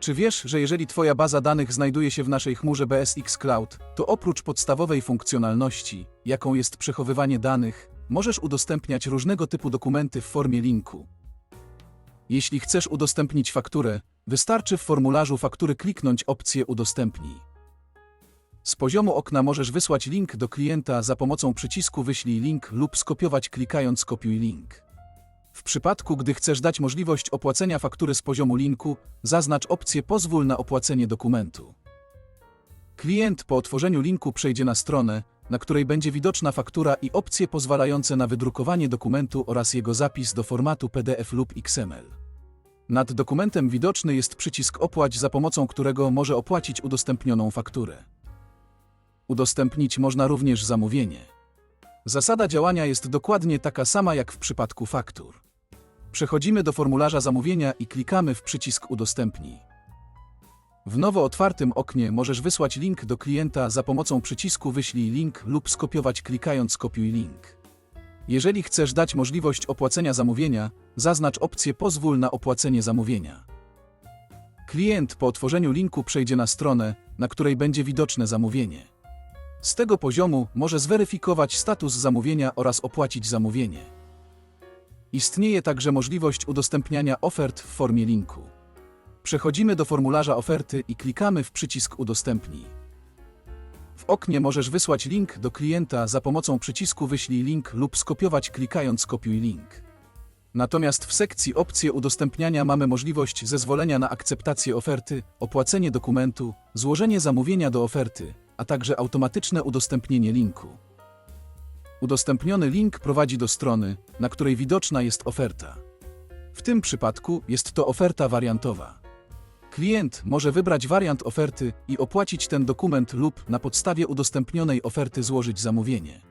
Czy wiesz, że jeżeli Twoja baza danych znajduje się w naszej chmurze BSX Cloud, to oprócz podstawowej funkcjonalności, jaką jest przechowywanie danych, możesz udostępniać różnego typu dokumenty w formie linku. Jeśli chcesz udostępnić fakturę, wystarczy w formularzu faktury kliknąć opcję Udostępnij. Z poziomu okna możesz wysłać link do klienta za pomocą przycisku Wyślij link lub skopiować klikając Kopiuj link. W przypadku, gdy chcesz dać możliwość opłacenia faktury z poziomu linku, zaznacz opcję Pozwól na opłacenie dokumentu. Klient po otworzeniu linku przejdzie na stronę, na której będzie widoczna faktura i opcje pozwalające na wydrukowanie dokumentu oraz jego zapis do formatu PDF lub XML. Nad dokumentem widoczny jest przycisk Opłać, za pomocą którego może opłacić udostępnioną fakturę. Udostępnić można również zamówienie. Zasada działania jest dokładnie taka sama jak w przypadku faktur. Przechodzimy do formularza zamówienia i klikamy w przycisk Udostępnij. W nowo otwartym oknie możesz wysłać link do klienta za pomocą przycisku Wyślij link lub skopiować klikając Kopiuj link. Jeżeli chcesz dać możliwość opłacenia zamówienia, zaznacz opcję Pozwól na opłacenie zamówienia. Klient po otworzeniu linku przejdzie na stronę, na której będzie widoczne zamówienie. Z tego poziomu może zweryfikować status zamówienia oraz opłacić zamówienie. Istnieje także możliwość udostępniania ofert w formie linku. Przechodzimy do formularza oferty i klikamy w przycisk Udostępnij. W oknie możesz wysłać link do klienta za pomocą przycisku Wyślij link lub skopiować klikając Kopiuj link. Natomiast w sekcji Opcje udostępniania mamy możliwość zezwolenia na akceptację oferty, opłacenie dokumentu, złożenie zamówienia do oferty, a także automatyczne udostępnienie linku. Udostępniony link prowadzi do strony, na której widoczna jest oferta. W tym przypadku jest to oferta wariantowa. Klient może wybrać wariant oferty i opłacić ten dokument lub na podstawie udostępnionej oferty złożyć zamówienie.